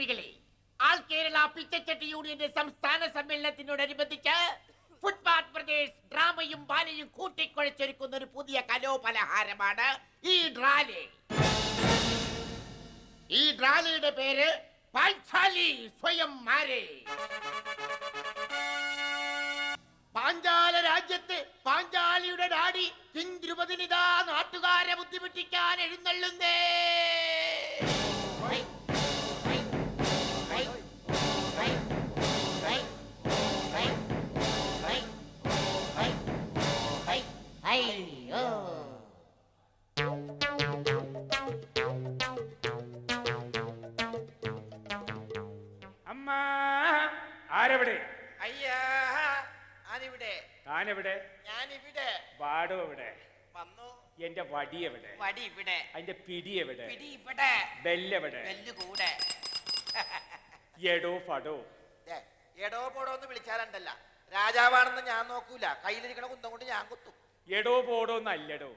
പ്രേമികളെ ആൾ കേരള പിച്ചച്ചട്ടി യൂണിയന്റെ സംസ്ഥാന സമ്മേളനത്തിനോടനുബന്ധിച്ച് ഫുട്പാത്ത് പ്രദേശ് ഡ്രാമയും ബാലയും കൂട്ടിക്കുഴച്ചൊരുക്കുന്ന ഒരു പുതിയ കലോപലഹാരമാണ് ഈ ഡ്രാലെ. ഈ ഡ്രാലയുടെ പേര് പാഞ്ചാലി സ്വയം മാരെ. പാഞ്ചാല രാജ്യത്ത് പാഞ്ചാലിയുടെ ഡാഡി കിന്ദ്രുപതിനിതാ നാട്ടുകാരെ ബുദ്ധിമുട്ടിക്കാൻ എഴുന്നള്ളുന്നേ. ഹൈയോ. അമ്മ ആരെവിടെ? അയ്യാ ഞാനിവിടെ താനെവിടെ? ഞാനിവിടെ. വാടോ എവിടെ വന്നു. എന്റെ വടി എവിടെ വടി ഇവിടെ അതിന്റെ പിടി എവിടെ പിടി ഇവിടെ ബെല്ലെവിടെ? ബെല്ല് കൂടെ എടോ ഫടോ എടോ പോടോ എന്ന് വിളിച്ചാലുണ്ടല്ല. രാജാവാണെന്ന് ഞാൻ നോക്കൂല. കയ്യിലിരിക്കണ കുന്തം കൊണ്ട് ഞാൻ കുത്തും. എടോ പോടോ നല്ലടോ.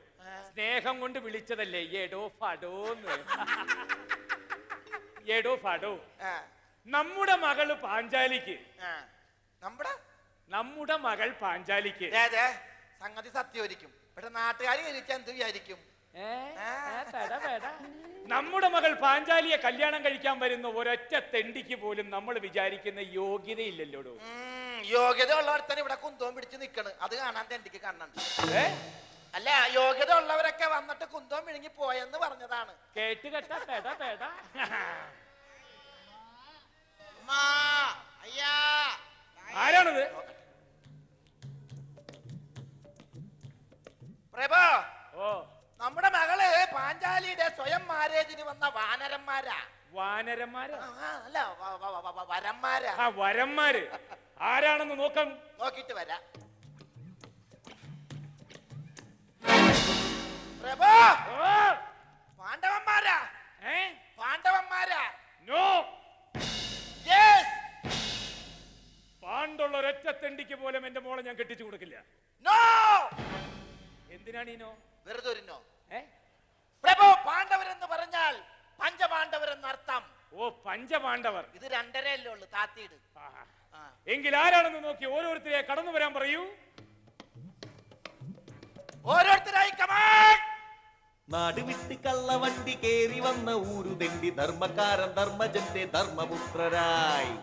സ്നേഹം കൊണ്ട് വിളിച്ചതല്ലേ എടോ ഫടോന്ന്. എടോ ഫടോ. നമ്മുടെ മകൾ പാഞ്ചാലിക്ക്. നമ്മുടെ? നമ്മുടെ മകൾ പാഞ്ചാലിക്ക്. സംഗതി സത്യമായിരിക്കും ഇവിടെ നാട്ടുകാർ കഴിച്ചാൽ എന്ത് വിചാരിക്കും. നമ്മുടെ മകൾ പാഞ്ചാലിയെ കല്യാണം കഴിക്കാൻ വരുന്ന ഒരൊറ്റ തെണ്ടിക്ക് പോലും നമ്മൾ വിചാരിക്കുന്ന യോഗ്യതയില്ലല്ലോടോ. യോഗ്യത ഉള്ളവർത്തന്നെ ഇവിടെ കുന്തവും പിടിച്ച് നിക്കണ്. അത് കാണാൻ തെണ്ടിക്ക് കണ്ണുണ്ട്. ഏ? അല്ല യോഗ്യത ഉള്ളവരൊക്കെ വന്നിട്ട് കുന്തവും വിഴുങ്ങി പോയെന്ന് പറഞ്ഞതാണ്. കേട്ട് കേട്ട പെട പെട. അയ്യാ. ആരാണത്? പ്രഭോ ഓ. നമ്മുടെ മകൾ പാഞ്ചാലിയുടെ സ്വയം മാരേജിന് വന്ന വാനരന്മാരാ. വാനരന്മാര്? ആ, അല്ല വ- വ- വ- വ- വരന്മാരാ. ആ വരന്മാര്. ആരാണെന്ന് നോക്കാം. നോക്കിട്ട് വരാം. പ്രഭോ! പാണ്ഡവന്മാരാ? ഏ? പാണ്ഡവന്മാരാ? നോ! യെസ് പാണ്ടുള്ള ഒരൊറ്റ തെണ്ടിക്ക് പോലും എന്റെ മോളെ ഞാൻ കെട്ടിച്ചു കൊടുക്കില്ല. നോ എന്തിനാണ് ഈ നോ വെറുതെ ഒരു നോ ഏ? പ്രഭു പാണ്ഡവരെന്ന് പറഞ്ഞാൽ പഞ്ചപാണ്ഡവരെന്ന് അർത്ഥം ഓ പഞ്ചപാണ്ഡവർ. ഇത് രണ്ടരയല്ലേ ഉള്ളു താത്തിയിട്. എങ്കിൽ ആരാണെന്ന് നോക്കി ഓരോരുത്തരെ കടന്നു വരാൻ പറയൂ? ഓരോരുത്തരായി കമാൻ വിട്ട് കള്ളവണ്ടി കേറി വന്ന ഊരു ഊരുതെണ്ടി ധർമ്മക്കാരൻ ധർമ്മജന്റെ ധർമ്മപുത്രരായി.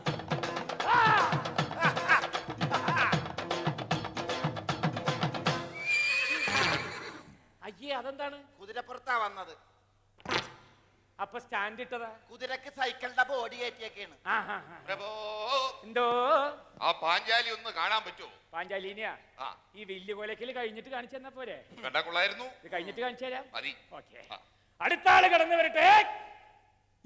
അയ്യേ അതെന്താണ്? കുതിരപ്പുറത്താ വന്നത്. അപ്പൊ സ്റ്റാൻഡ് ഇട്ടതാ കുതിരക്ക് സൈക്കിളിന്റെ ബോഡി കയറ്റിയൊക്കെയാണ്. ആഹാ. പ്രഭോ. എന്തോ? ആ പാഞ്ചാലി ഒന്ന് കാണാൻ പറ്റുമോ? പാഞ്ചാലിനിയാ? ആ. ഈ വലിയ കൊലക്കിൽ കഴിഞ്ഞിട്ട് കാണിച്ചു തന്നാ പോരെ? കണ്ടാ കൊള്ളായിരുന്നു. ഇത് കഴിഞ്ഞിട്ട് കാണിച്ചു തരാം. മതി. ഓക്കെ. ആ. അടുത്ത ആൾ കടന്നു വരട്ടെ.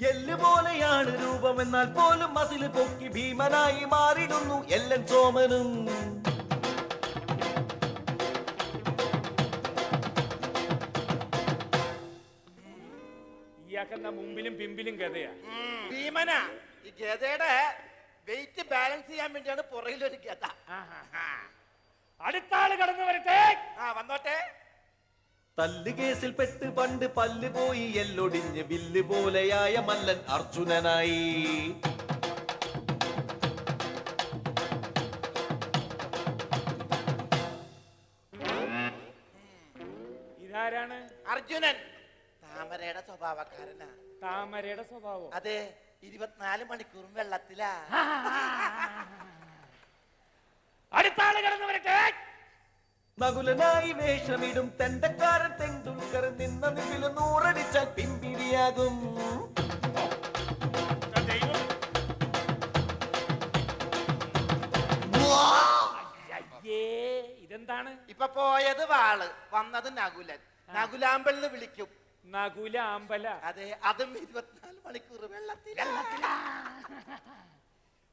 എല്ല് പോലെയാണ് രൂപമെന്നാൽ പോലും അതിൽ പൊക്കി ഭീമനായി മാറിടുന്നു എല്ലൻ സോമനും. ഇയാക്കെന്നാ മുമ്പിലും പിമ്പിലും ഗതയാ. ഭീമന. ഈ ഗതയുടെ വെയിറ്റ് ബാലൻസ് ചെയ്യാൻ വേണ്ടിയാണ് പുറകിലൊരു ഗത. അടുത്താൾ അടുത്ത ആൾ കടന്നു വരട്ടെ. ആ വന്നോട്ടെ. തല്ല് കേസിൽ പെട്ട് പണ്ട് പല്ല് പോയി എല്ലൊടിഞ്ഞ് വില്ല് പോലെയായ മല്ലൻ അർജുനനായി. ഇതാരാണ്? അർജുനൻ. താമരയുടെ സ്വഭാവക്കാരനാ. താമരയുടെ സ്വഭാവം. അതെ ഇരുപത്തിനാല് മണിക്കൂറും വെള്ളത്തിലാ. അടുത്ത ആൾ കടന്നു വരട്ടെ നകുലനായി വേഷമിടും തെണ്ടക്കാരൻ തെണ്ടുൽക്കർ നിന്ന നിമിൽ നൂറടിച്ചാൽ പിമ്പിരിയാകും ദൈവം. അയ്യേ ഇതെന്താണ്? ഇപ്പൊ പോയത് വാൾ. വന്നത് നകുലൻ. നകുലാമ്പെന്ന് വിളിക്കും. നകുല അമ്പല അതെ അതും ഇരുപത്തിനാല് മണിക്കൂർ വെള്ളത്തിൽ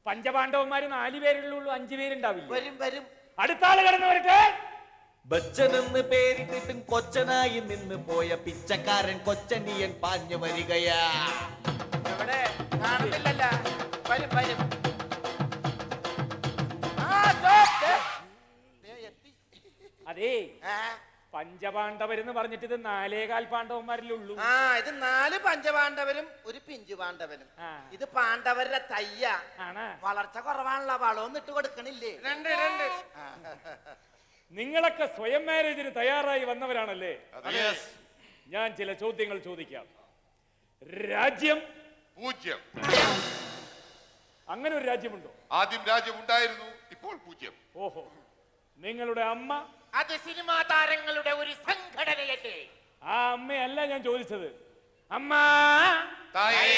പഞ്ചപാണ്ഡവന്മാര് നാലു പേരുള്ളൂ അഞ്ചു പേരുണ്ടാവില്ല? വരും വരും. അടുത്ത ആൾ കടന്നു വരട്ടെ. ബച്ചനെന്ന് പേരിട്ടിട്ടും കൊച്ചനായി നിന്ന് പോയ പിച്ചക്കാരൻ കൊച്ചനിയൻ പാഞ്ഞു വരികയാ. കാണുന്നില്ലല്ല വരും വരും. ആ. ദേ, ദേ, എത്തി. അതേ. ആ, പഞ്ചപാണ്ഡവരെന്ന് പറഞ്ഞിട്ട് ഇത് നാലേകാൽ പാണ്ഡവന്മാരിലുള്ളൂ. ആ ഇത് നാല് പഞ്ചപാണ്ഡവരും ഒരു പിഞ്ചു പാണ്ഡവനും. ആ. ഇത് പാണ്ഡവരുടെ തയ്യ. ആണ്. വളർച്ച കുറവാണല്ലോ വളവും ഇട്ട് കൊടുക്കണില്ലേ? രണ്ട് രണ്ട്. നിങ്ങളൊക്കെ സ്വയം മാരേജിന് തയ്യാറായി വന്നവരാണല്ലേ? ഞാൻ ചില ചോദ്യങ്ങൾ ചോദിക്കാം. രാജ്യം? പൂജ്യം. അങ്ങനെ ഒരു രാജ്യമുണ്ടോ? ആദ്യം രാജ്യം ഉണ്ടായിരുന്നു ഇപ്പോൾ പൂജ്യം. ഓഹോ. നിങ്ങളുടെ അമ്മ അത് സിനിമാ താരങ്ങളുടെ ഒരു സംഘടനയല്ലേ? ആ അമ്മയല്ല ഞാൻ ചോദിച്ചത്. അമ്മ! തായേ!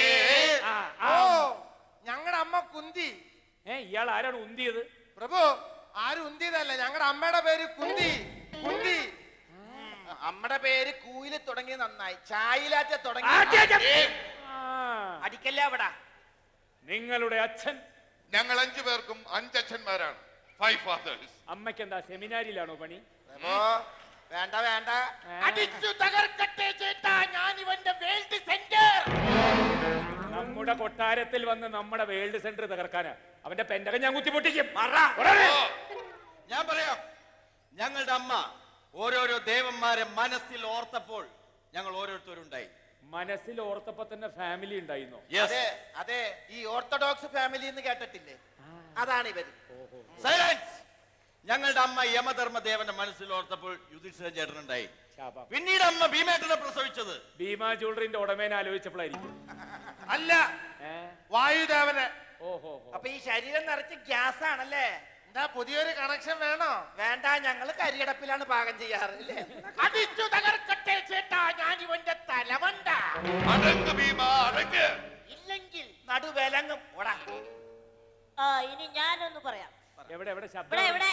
ആ, ആ ഓ ഞങ്ങളുടെ അമ്മ കുന്തി. ഏ ഇയാൾ ആരാണ് ഉന്തിയത്? പ്രഭു ആരും ഉന്തിയതല്ല ഞങ്ങളുടെ അമ്മയുടെ പേര് കുന്തി. കുന്തി. അമ്മയുടെ പേര് കൂയിൽ തുടങ്ങി നന്നായി. ചായിലാറ്റ തുടങ്ങി ആ, അടിക്കല്ല അവിടെ? നിങ്ങളുടെ അച്ഛൻ ഞങ്ങൾ അഞ്ചു പേർക്കും അഞ്ചച്ഛന്മാരാണ്. ഫൈവ് ഫാദേഴ്സ് അമ്മയ്ക്ക് എന്താ സെമിനാരിയിലാണോ പണി? പ്രഭു വേണ്ട വേണ്ട. അടിച്ചു തകർക്കട്ടെ ചേട്ടാ ഞാൻ ഇവന്റെ വേൾഡ് സെന്റർ. നമ്മുടെ കൊട്ടാരത്തിൽ വന്ന് നമ്മുടെ വേൾഡ് സെന്റർ തകർക്കാനാ. അവന്റെ പെൻഡകം ഞാൻ കുത്തിപ്പൊട്ടിക്കും ഞാൻ പറയാം ഞങ്ങളുടെ അമ്മ ഓരോരോ ദേവന്മാരെ മനസ്സിൽ ഓർത്തപ്പോൾ ഞങ്ങൾ ഓരോരുത്തരുണ്ടായി. മനസ്സിൽ ഓർത്തപ്പോ തന്നെ ഫാമിലി ഉണ്ടായിരുന്നു? അതെ അതെ ഈ ഓർത്തഡോക്സ് ഫാമിലി എന്ന് കേട്ടിട്ടില്ലേ? അതാണ് ഇവർ. ഞങ്ങളുടെ അമ്മ യമധർമ്മദേവന്റെ മനസ്സിൽ ഓർത്തപ്പോൾ യുധിഷ്ഠിര ചേട്ടനുണ്ടായി. ശാപം. പിന്നീട് അമ്മ ഭീമേട്ടനെ പ്രസവിച്ചത്. ഭീമാ ജ്വല്ലറിന്റെ ഉടമേനെ ആലോചിച്ചപ്പോഴായിരിക്കും. അല്ല ഏ? വായുദേവന്. ഓഹോ അപ്പൊ ഈ ശരീരം നിറച്ച് ഗ്യാസ് ആണല്ലേ എന്താ പുതിയൊരു കണക്ഷൻ വേണോ? വേണ്ട ഞങ്ങൾ കരിയടപ്പിലാണ് പാകം ചെയ്യാറ് അല്ലേ? അടിച്ചു തകർക്കട്ടെ ചേട്ടാ ഞാൻ ഇവന്റെ തലമണ്ട അടങ്ങ് ഭീമ അടങ്ങ്. ഇല്ലെങ്കിൽ നടുവിലങ്ങും ഓടാ ആ ഇനി ഞാനൊന്ന് പറയാം. എവിടെ എവിടെ ശബ്ദം ഇവിടെ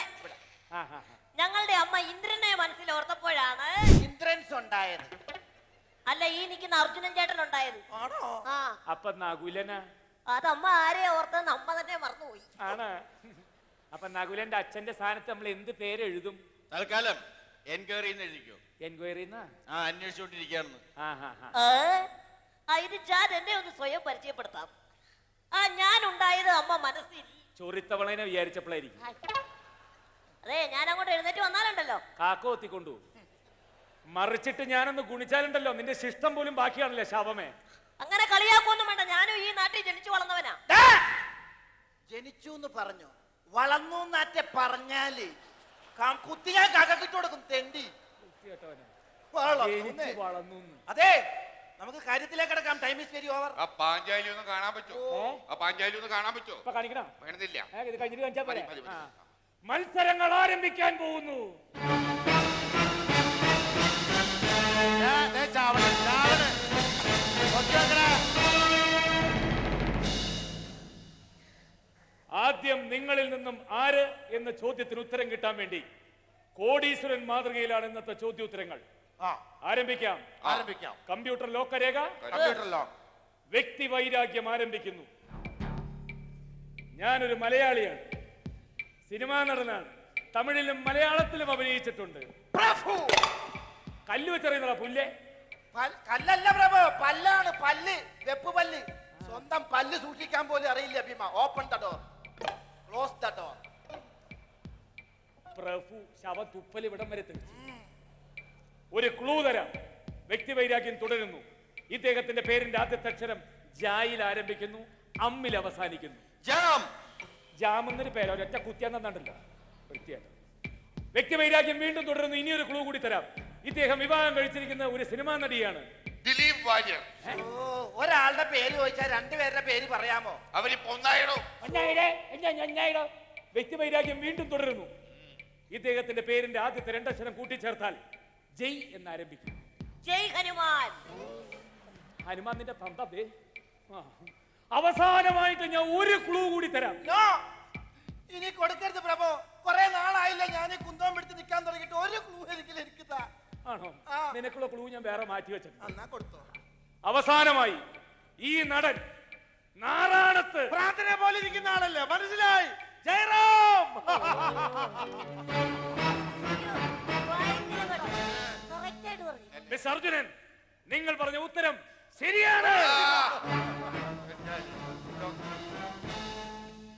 ആ, ആ, ആ. ഞങ്ങളുടെ അമ്മ ഇന്ദ്രനെ മനസ്സിൽ ഓർത്തപ്പോഴാണ് ഇന്ദ്രൻസ് ഉണ്ടായത് അല്ല ഈ നിൽക്കുന്ന അർജുനൻ ചേട്ടൻ ഉണ്ടായത് ആണോ? ആ. അപ്പൊ നകുലന അതമ്മ ആരെ ഓർത്തെന്ന് അമ്മ തന്നെ മറന്നുപോയി. ആണ്. അപ്പൊ നകുലന്റെ അച്ഛന്റെ സ്ഥാനത്ത് നമ്മൾ എന്ത് പേര് എഴുതും? തൽക്കാലം എൻക്വയറി എഴുതിക്കോ. എൻക്വയറി ആ അന്വേഷിച്ചുകൊണ്ടിരിക്കുകയാണെന്ന് ആ ഹാ ഹാ ഏ? ആ ഇത് ഞാൻ എന്നെ ഒന്ന് സ്വയം പരിചയപ്പെടുത്താം. ആ ഞാൻ ഉണ്ടായത് അമ്മ മനസ്സിൽ ചൊറിത്തവളനെ വിചാരിച്ചപ്പോഴായിരിക്കും. അതെ ഞാൻ അങ്ങോട്ട് എഴുന്നേറ്റ് വന്നാലുണ്ടല്ലോ. കാക്ക ഒത്തിക്കൊണ്ടു. മറിച്ചിട്ട് ഞാനൊന്ന് ഗുണിച്ചാലുണ്ടല്ലോ. നിന്റെ ശിഷ്ടം പോലും ബാക്കിയാണല്ലേ ശാപമേ. അങ്ങനെ കളിയാക്കൊന്നും വേണ്ട. ഞാനും ഈ നാട്ടിൽ ജനിച്ചു വളർന്നവനാ. ജനിച്ചു എന്ന് പറഞ്ഞു. വളർന്നു നാറ്റെ പറഞ്ഞാൽ ക- കുത്തി ഞാൻ കകക്കിട്ട് കൊടുക്കും. തെണ്ടി. വളർന്നു അതെ. നമുക്ക് കാര്യത്തിലേക്ക് കിടക്കാം. ടൈം ഇസ് വെരി ഓവർ ആ പാഞ്ചാലി ഒന്ന് കാണാൻ പറ്റുമോ? ആ പാഞ്ചാലി ഒന്ന് കാണാൻ പറ്റുമോ? ഇപ്പൊ കാണിക്കണം. വേണമെന്നില്ല. ഏ, ഇത് കഴിഞ്ഞിട്ട് കാണിച്ചാ പോരെ? മതി, മതി, ആ. മത്സരങ്ങൾ ആരംഭിക്കാൻ പോകുന്നു. ആദ്യം നിങ്ങളിൽ നിന്നും ആര് എന്ന ചോദ്യത്തിന് ഉത്തരം കിട്ടാൻ വേണ്ടി കോടീശ്വരൻ മാതൃകയിലാണ് ഇന്നത്തെ ചോദ്യോത്തരങ്ങൾ. ആരംഭിക്കാം. ആരംഭിക്കാം. കമ്പ്യൂട്ടർ ലോക്കരേഖ. Computer lock. വ്യക്തി വൈരാഗ്യം ആരംഭിക്കുന്നു. ഞാനൊരു മലയാളിയാണ്. സിനിമാ നടനാണ്. തമിഴിലും മലയാളത്തിലും അഭിനയിച്ചിട്ടുണ്ട്. കല്ല് വെച്ചറിയുന്നതാ പുല്ലേ? കല്ലല്ല പ്രഭു. പല്ലാണ് പല്ല്. വെപ്പ് പല്ല്. സ്വന്തം പല്ല് സൂക്ഷിക്കാൻ പോലും അറിയില്ല Bhima. Open the door close the door പ്രഭു ശവ തുപ്പൽ ഇവിടം വരെ തെളിച്ചു. ഒരു ക്ലൂ തരാം. വ്യക്തി വൈരാഗ്യം തുടരുന്നു. ഇദ്ദേഹത്തിന്റെ പേരിന്റെ ആദ്യത്തെ അക്ഷരം ജായിൽ ആരംഭിക്കുന്നു അമ്മിൽ അവസാനിക്കുന്നു. ജാം. ജാം എന്നൊരു പേര് ഒരൊറ്റ കുത്തിയാന്നുണ്ടല്ലോ വൃത്തിയാണ് വ്യക്തി വൈരാഗ്യം വീണ്ടും തുടരുന്നു ഒരു ക്ലൂ കൂടി തരാം. ഇദ്ദേഹം വിവാഹം കഴിച്ചിരിക്കുന്ന ഒരു സിനിമാ നടിയാണ്. ദിലീപ് വാര്യർ. ഓ ഒരാളുടെ പേര് ചോദിച്ചാൽ രണ്ടുപേരുടെ പേര് പറയാമോ? അവരിപ്പോ ഒന്നായിടോ. വ്യക്തി വൈരാഗ്യം വീണ്ടും തുടരുന്നു. ഇദ്ദേഹത്തിന്റെ പേരിന്റെ ആദ്യത്തെ രണ്ടക്ഷരം കൂട്ടിച്ചേർത്താൽ ജയ് എന്ന് എന്നാരംഭിക്കും. ജയ് ഹനുമാൻ. ഹനുമാൻ നിന്റെ തന്ത ദേ. അവസാനമായിട്ട് ഞാൻ ഒരു ക്ലൂ കൂടി തരാം. നോ ഇനി കൊടുക്കരുത് പ്രഭു. കുറെ നാളായില്ല ഞാൻ ഈ കുന്തം പിടിച്ച് നിക്കാൻ തുടങ്ങിയിട്ട് ഒരു ക്ലൂ എനിക്ക് ആണോ? നിനക്കുള്ള ക്ലൂ ഞാൻ വേറെ മാറ്റി വെച്ചു എന്നാ കൊടുത്തോ. അവസാനമായി ഈ നടൻ നാറാണത്ത് പ്രാർത്ഥന പോലെ ഇരിക്കുന്ന ആളല്ലേ? മനസ്സിലായി? ജയറാം. മിസ് അർജുനൻ നിങ്ങൾ പറഞ്ഞ ഉത്തരം ശരിയാണ്.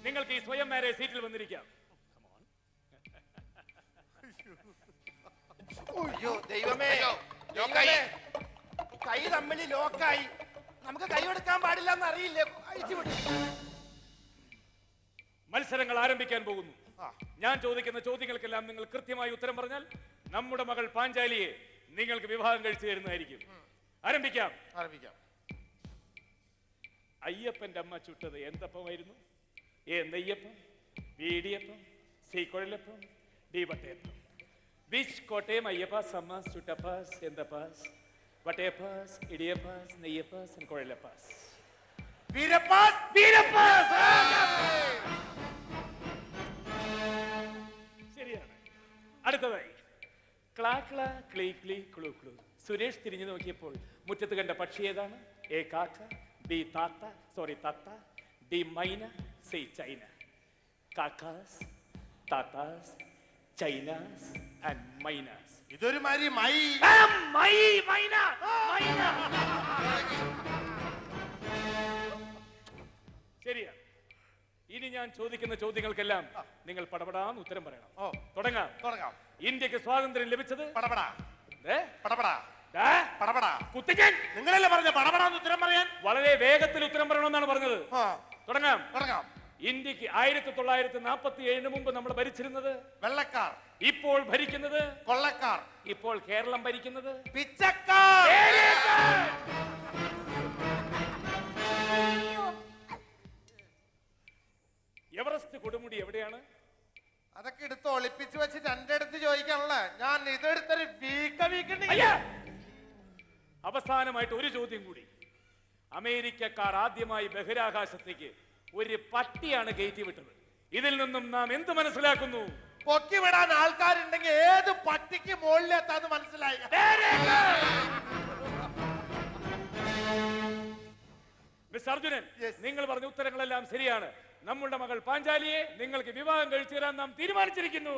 നിങ്ങൾക്ക് ഈ സ്വയം മാരേജ് സീറ്റിൽ വന്നിരിക്കാം. അയ്യോ ദൈവമേ. കൈ തമ്മിൽ ലോക്കായി. നമുക്ക് കൈ എടുക്കാൻ പാടില്ല എന്ന് അറിയില്ലേ. അഴിച്ചു വിട്ടു മത്സരങ്ങൾ ആരംഭിക്കാൻ പോകുന്നു. ഞാൻ ചോദിക്കുന്ന ചോദ്യങ്ങൾക്കെല്ലാം നിങ്ങൾ കൃത്യമായി ഉത്തരം പറഞ്ഞാൽ നമ്മുടെ മകൾ പാഞ്ചാലിയെ നിങ്ങൾക്ക് വിവാഹം കഴിച്ചു തരുന്നതായിരിക്കും. ആരംഭിക്കാം. ആരംഭിക്കാം. അയ്യപ്പന്റെ അമ്മ ചുട്ടത് എന്തപ്പമായിരുന്നു? എ നെയ്യപ്പം വീടിയപ്പം സീക്കുഴലപ്പം ഡി വട്ടയപ്പം ബീച്ച് കോട്ടയം അയ്യപ്പാസ് അമ്മാസ് ചുട്ടപ്പാസ് എന്തപ്പാസ്? വട്ടയപ്പാസ് ഇടിയപ്പാസ് നെയ്യപ്പാസ് കുഴലപ്പാസ്. വീരപ്പാസ്! വീരപ്പാസ്! ശരിയാണ്. അടുത്തതായി. ക്ലാ ക്ലാ ക്ലീ ക്ലീ ക്ലൂ ക്ലൂ. സുരേഷ് തിരിഞ്ഞു നോക്കിയപ്പോൾ മുറ്റത്ത് കണ്ട പക്ഷി ഏതാണ്? എ കാക്ക ബി താത്ത സോറി തത്ത ഡി മൈന സി ചൈന. കാക്കാസ് താത്താസ് ചൈനാസ് ആൻഡ് മൈനാസ്. ഇതൊരു മാതിരി മൈ. മൈ മൈന മൈന. ശരിയാ. ഇനി ഞാൻ ചോദിക്കുന്ന ചോദ്യങ്ങൾക്കെല്ലാം നിങ്ങൾ പടപടാന്ന് ഉത്തരം പറയണം. ഓ. തുടങ്ങാം. തുടങ്ങാം. ഇന്ത്യയ്ക്ക് സ്വാതന്ത്ര്യം ലഭിച്ചത്? പടപടാ? പടപടാ. കുത്തിക്കാൻ. നിങ്ങളല്ലേ പറഞ്ഞ പടപടാന്ന് ഉത്തരം പറയാൻ? വളരെ വേഗത്തിൽ ഉത്തരം പറയണമെന്നാണ് പറഞ്ഞത്. തുടങ്ങാം. തുടങ്ങാം. ഇന്ത്യയ്ക്ക് ആയിരത്തി തൊള്ളായിരത്തി നാൽപ്പത്തി ഏഴിന് മുമ്പ് നമ്മൾ ഭരിച്ചിരുന്നത്? വെള്ളക്കാർ. ഇപ്പോൾ ഭരിക്കുന്നത്? കൊള്ളക്കാർ. ഇപ്പോൾ കേരളം ഭരിക്കുന്നത്? പിച്ചക്കാർ. എവറസ്റ്റ് കൊടുമുടി എവിടെയാണ്? അതൊക്കെ എടുത്ത് ഒളിപ്പിച്ച് വെച്ചിട്ട് എന്റെ അടുത്ത് ചോദിക്കാനുള്ള. ഞാൻ ഇതെടുത്തൊരു വീക്ക വീക്കണ്ടി. അയ്യാ! അവസാനമായിട്ട് ഒരു ചോദ്യം കൂടി. അമേരിക്കക്കാർ ആദ്യമായി ബഹിരാകാശത്തേക്ക് ഒരു പട്ടിയാണ് കയറ്റി വിട്ടത്. ഇതിൽ നിന്നും നാം എന്ത് മനസ്സിലാക്കുന്നു? പൊക്കി വിടാൻ ആൾക്കാരുണ്ടെങ്കിൽ ഏത് പട്ടിക്ക് മുകളിലെത്താന്ന് മനസ്സിലായി. മിസ് അർജുനൻ നിങ്ങൾ പറഞ്ഞ ഉത്തരങ്ങളെല്ലാം ശരിയാണ്. നമ്മളുടെ മകൾ പാഞ്ചാലിയെ നിങ്ങൾക്ക് വിവാഹം കഴിച്ചു തരാൻ നാം തീരുമാനിച്ചിരിക്കുന്നു.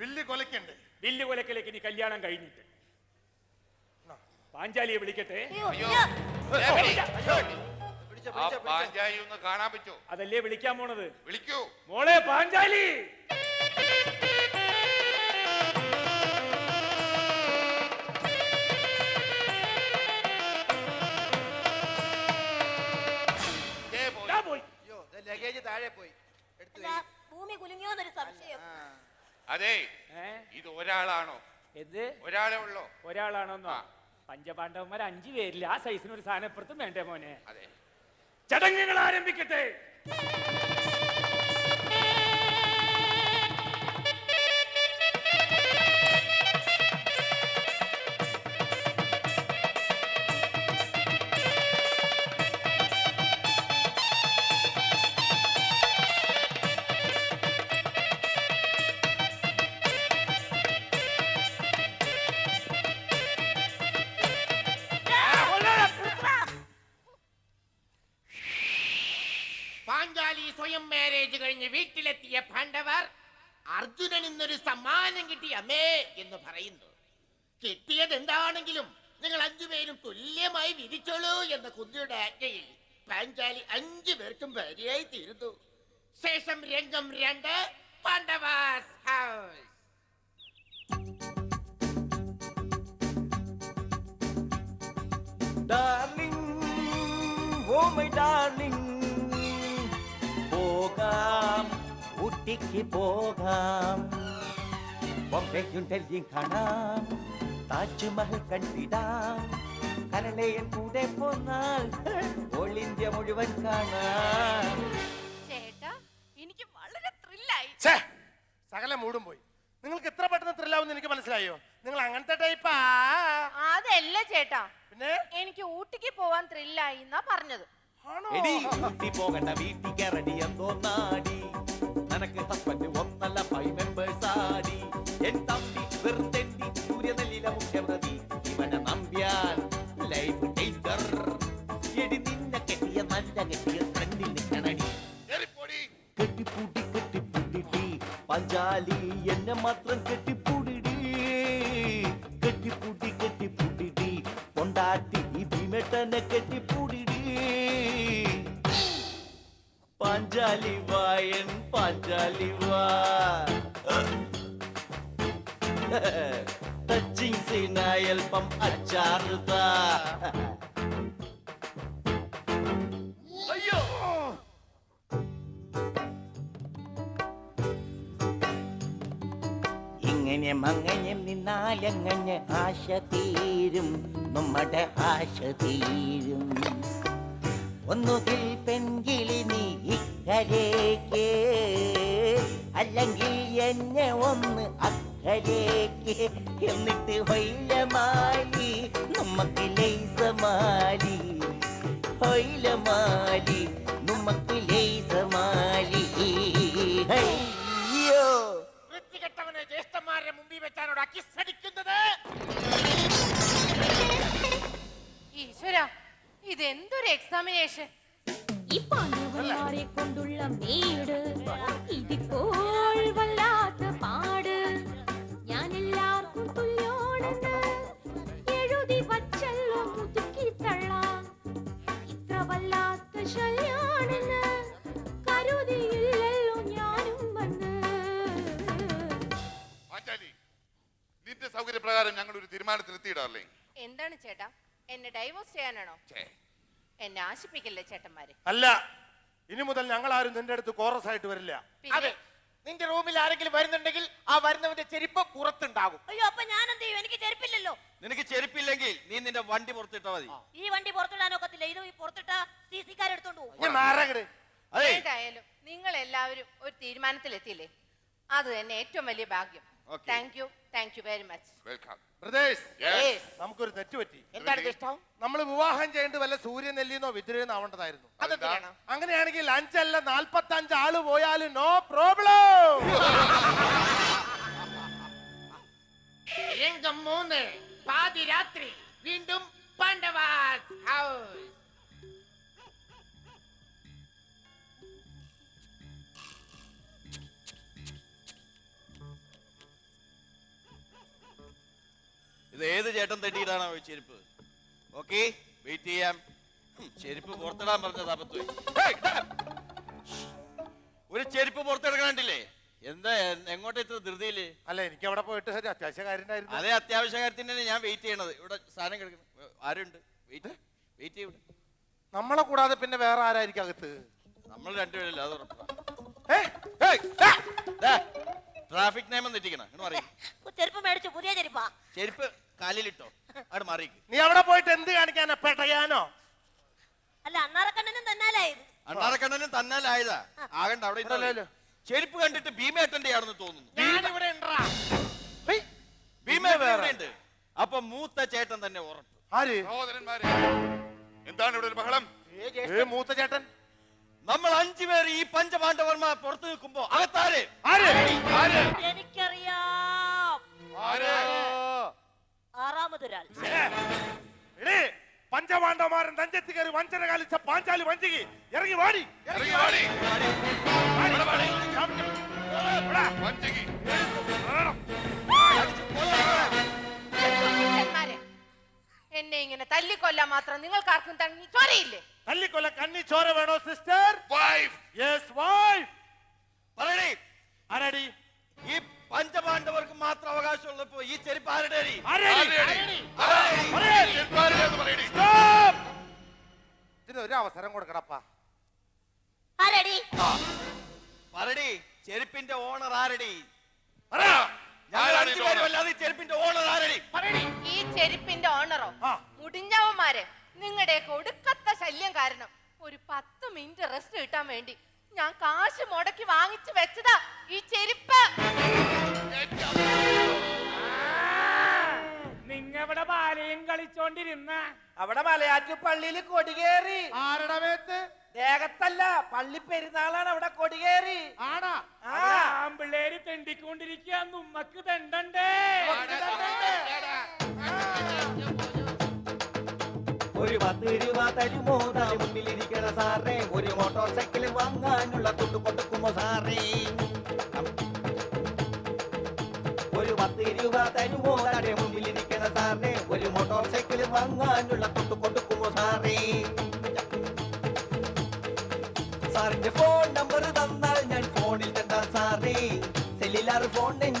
വില്ല് കൊലക്കണ്ടേ വില്ല് കൊലക്കലേക്ക് ഇനി കല്യാണം കഴിഞ്ഞിട്ട്. പാഞ്ചാലിയെ വിളിക്കട്ടെ. പാഞ്ചാലി ഒന്ന് കാണാൻ പറ്റുമോ? അതല്ലേ വിളിക്കാൻ പോണത്? വിളിക്കൂ. മോളെ പാഞ്ചാലി! താഴെ പോയി. എടുത്തു അല്ല, ഭൂമി കുലുങ്ങിയോന്നൊരു സംശയം. അതെ ഏ? ഇത് ഒരാളാണോ? എന്ത്? ഒരാളെ ഉള്ളോ? ഒരാളാണോന്നോ? ആ. പഞ്ചപാണ്ഡവന്മാർ അഞ്ചു പേരില്ല. ആ സൈസിന് ഒരു സാധനപ്പുറത്തും വേണ്ടേ മോനെ? അതെ. ചടങ്ങുകൾ ആരംഭിക്കട്ടെ. മാരേജ് കഴിഞ്ഞ് വീട്ടിലെത്തിയ പാണ്ഡവർ അർജുനൻ ഇന്നൊരു സമ്മാനം കിട്ടി അമ്മേ എന്ന് പറയുന്നു. കിട്ടിയത് എന്താണെങ്കിലും നിങ്ങൾ അഞ്ചുപേരും തുല്യമായി വിധിച്ചോളൂ എന്ന കുന്തിയുടെ ആജ്ഞയിൽ പാഞ്ചാലി അഞ്ചു പേർക്കും ഭാര്യയായി തീരുന്നു. ശേഷം രംഗം രണ്ട് പാണ്ഡവാസ് ഹൗസ്. ഓ മൈ ഡാർലിംഗ് ഊട്ടിക്ക് പോകാം. ബോംബെയും ഡൽഹിയും കാണാം. താജ്മഹൽ കണ്ടിടാം. കരളയൻ കൂടെ പോന്നാൽ ഓൾ ഇന്ത്യ മുഴുവൻ കാണാം. ചേട്ടാ എനിക്ക് വളരെ ത്രില്ലായി ഛേ, സകല മൂടും പോയി. നിങ്ങൾക്ക് എത്ര പെട്ടെന്ന് ത്രില്ലാവുന്ന എനിക്ക് മനസ്സിലായോ? നിങ്ങൾ അങ്ങനത്തെ ടൈപ്പാ അതല്ല ചേട്ടാ. പിന്നെ? എനിക്ക് ഊട്ടിക്ക് പോവാൻ ത്രില്ലായി എന്നാ പറഞ്ഞത്. ആണോ? എടി ഊട്ടി പോകണ്ട വീട്ടിക്ക് റെഡി എന്തോ നാടി നിനക്ക് ഹസ്ബൻഡ് ഒന്നല്ല ഫൈവ് മെമ്പേഴ്സ് ആടി. എൻ തമ്പി വെറുതെണ്ടി സൂര്യനെല്ലിലെ മുഖ്യമതി ഇവനെ നമ്പ്യാൽ ലൈഫ് ഡേഞ്ചർ എടി നിന്നെ കെട്ടിയ നല്ല കെട്ടിയ ഫ്രണ്ടിൽ നിൽക്കണടി കെട്ടിപ്പൂട്ടി കെട്ടിപ്പൂട്ടി പഞ്ചാലി എന്നെ മാത്രം ഇങ്ങനെ മങ്ങഞ്ഞ് നിന്നാലങ്ങഞ്ഞ് ആശ തീരും. നമ്മുടെ ആശ തീരും. ഒന്നുകിൽ പെൺകിളി നീ ഇക്കരേക്ക് അല്ലെങ്കിൽ എന്നെ ഒന്ന് അക്കരേക്ക് എന്നിട്ട് വൈലമാലി നമുക്ക് ലൈസമാലി ഹൊയിലമാലി. വെച്ചാണോട് അക്കിസടിക്കുന്നത്? ഈശ്വര ഇതെന്തൊരു എക്സാമിനേഷൻ ഈ പാണ്ഡവന്മാരെ കൊണ്ടുള്ള മേട് ഇതിപ്പോൾ വല്ലാത്ത സൗകര്യപ്രകാരം ഞങ്ങൾ ഒരു തീരുമാനത്തിലെത്തിയിടാറില്ലേ? എന്താണ് ചേട്ടാ? എന്നെ ഡൈവോഴ്സ് ചെയ്യാനാണോ? എന്നെ ആശിപ്പിക്കല്ലേ ചേട്ടന്മാരെ? അല്ല ഇനി മുതൽ ഞങ്ങൾ ആരും നിന്റെ അടുത്ത് കോറസ് ആയിട്ട് വരില്ല. അതെ നിന്റെ റൂമിൽ ആരെങ്കിലും വരുന്നുണ്ടെങ്കിൽ ആ വരുന്നവന്റെ ചെരുപ്പ് പുറത്തുണ്ടാകും. അയ്യോ അപ്പൊ ഞാൻ എന്ത് ചെയ്യും? എനിക്ക് ചെരുപ്പില്ലല്ലോ. നിനക്ക് ചെരുപ്പില്ലെങ്കിൽ നീ നിന്റെ വണ്ടി പുറത്തിട്ടാ മതി. ഈ വണ്ടി പുറത്തിടാനൊക്കത്തില്ല ഇത് ഈ പുറത്തിട്ട സി സി കാരെടുത്തോണ്ട് പോകും. മാറങ്ങട് അതെ. ഏതായാലും നിങ്ങൾ എല്ലാവരും ഒരു തീരുമാനത്തിലെത്തിയില്ലേ? അത് തന്നെ ഏറ്റവും വലിയ ഭാഗ്യം. Thank you thank you very much welcome brothers Yes. നമുക്കൊരു തെറ്റ് പറ്റി എന്താണ് ഇഷ്ടം നമ്മൾ വിവാഹം ചെയ്യേണ്ട വല്ല സൂര്യനെല്ലിന്നോ വിദ്രയെന്നോ ആവേണ്ടതായിരുന്നു. അതെന്തിനാണ് അങ്ങനെയാണെങ്കിൽ അഞ്ചല്ല നാൽപ്പത്തി അഞ്ച് ആൾ പോയാലും നോ പ്രോബ്ലം. രംഗം മൂന്ന് പാതിരാത്രി വീണ്ടും ഏത് ചേട്ടൻ തട്ടിയിട്ടാണോ ഈ ചെരുപ്പ്? ഓക്കെ വെയിറ്റ് ചെയ്യാം. ചെരുപ്പ് പുറത്തിടാൻ പറഞ്ഞത് അബദ്ധം. ഒരു ചെരുപ്പ് പുറത്തെടുക്കണ്ടില്ലേ എന്താ എങ്ങോട്ട് ഇത്ര ധൃതിയിൽ? അല്ല എനിക്ക് അവിടെ പോയിട്ട് ഒരു അത്യാവശ്യ കാര്യം അതെ അത്യാവശ്യ കാര്യത്തിന് തന്നെ ഞാൻ വെയിറ്റ് ചെയ്യണത്. ഇവിടെ സാധനം കിടക്കുന്നു. ആരുണ്ട്? വെയിറ്റ് വെയിറ്റ് ചെയ്യും. നമ്മളെ കൂടാതെ പിന്നെ വേറെ ആരായിരിക്കും അകത്ത്? നമ്മൾ രണ്ടുപേരല്ല അത് ഉറപ്പാ. ഏ? ട്രാഫിക് നിയമം തെറ്റിക്കണം. ചെരുപ്പ് മേടിച്ചു പുതിയ ചെരുപ്പാ. ചെരുപ്പ് കാലിലിട്ടോ. അവിടെ മാറി നീ അവിടെ പോയിട്ട് എന്ത് കാണിക്കാൻ പെട്ടയാനോ അല്ല അണ്ണാറക്കണ്ണനും തന്നാലായത് അണ്ണാറക്കണ്ണനും തന്നാലായതാ. ആകണ്ട അവിടെ. ചെരുപ്പ് കണ്ടിട്ട് ഭീമേട്ടന്റെ ആണെന്ന് തോന്നുന്നു. ഞാനിവിടെ ഉണ്ട്. അപ്പൊ മൂത്ത ചേട്ടൻ തന്നെ ഉറപ്പ്. ആര്? സഹോദരന്മാരെ എന്താണ് ഇവിടെ ഒരു ബഹളം? ഏ മൂത്ത ചേട്ടൻ. നമ്മൾ അഞ്ചുപേർ ഈ പഞ്ചപാണ്ഡവർമാർ പുറത്തു നിൽക്കുമ്പോ അകത്താരെ? ആര് ആര്? എനിക്കറിയാം. ആര്? ആറാമതൊരാൾ. പഞ്ചപാണ്ഡവമാരൻ തഞ്ചത്ത് തഞ്ചത്തി കയറി വഞ്ചന കാലിച്ച പാഞ്ചാലി വഞ്ചിക്ക് ഇറങ്ങി വാടി. ഇറങ്ങി വാടി. വഞ്ചകി. എന്നെ ഇങ്ങനെ തല്ലിക്കൊല്ലാൻ മാത്രം നിങ്ങൾക്ക് ആർക്കും തണ്ണി ചോരയില്ലേ? തല്ലിക്കൊല്ല കണ്ണി ചോര വേണോ സിസ്റ്റർ? വൈഫ് യെസ് വൈഫ് പറയണേ ആരടി? ഈ പഞ്ചപാണ്ഡവർക്ക് മാത്രം അവകാശമുള്ളപ്പോ ഈ ചെരുപ്പ് ആരുടെ. Stop. ഇതിന് ഒരു അവസരം കൊടുക്കണപ്പാ. ആരടി? പറടി ചെരുപ്പിന്റെ ഓണർ ആരടി? പറ. ഞങ്ങൾ ആരാണ് അഞ്ചുപേരും ഇതിന്റെ അല്ലാതെ ഈ ചെരുപ്പിന്റെ ഓണർ ആരടി? ഈ ചെരുപ്പിന്റെ ഓണറോ? ആ. മുടിഞ്ഞവന്മാരെ നിങ്ങളുടെ കൊടുക്കത്ത ശല്യം കാരണം ഒരു പത്ത് മിനിറ്റ് റെസ്റ്റ് കിട്ടാൻ വേണ്ടി ഞാൻ കാശ് മുടക്കി വാങ്ങിച്ചു വെച്ചതാ ഈ ചെരുപ്പ്. നിങ്ങവിടെ ബാലയും കളിച്ചോണ്ടിരുന്ന? അവിടെ മലയാറ്റു പള്ളിയിൽ കൊടികേറി ആരുടെ മേത്ത്? ദേഹത്തല്ല പള്ളി പെരുന്നാളാണ് അവിടെ കൊടികേറി ആണാ ആ. ആമ്പിള്ളേര് തെണ്ടിക്കൊണ്ടിരിക്കുക നമ്മക്ക് തെണ്ടണ്ടേ? ഒരു പത്ത് രൂപ തരുമോ? മുന്നിലിരിക്കണ സാറേ ഒരു മോട്ടോർ സൈക്കിൾ വാങ്ങാനുള്ള കൊണ്ടു കൊടുക്കുമോ സാറേ? ഒരു പത്ത് രൂപ തരുമോ? തടെ മുന്നിലിരിക്കണ സാറേ ഒരു മോട്ടോർ സൈക്കിൾ വാങ്ങാനുള്ള കൊണ്ടു കൊടുക്കുമോ സാറേ? സാറിന്റെ ഫോൺ നമ്പർ തന്നാൽ ഞാൻ ഫോണിൽ തന്നാൽ സാറേ സെല്ലുലാർ ഫോണിൽ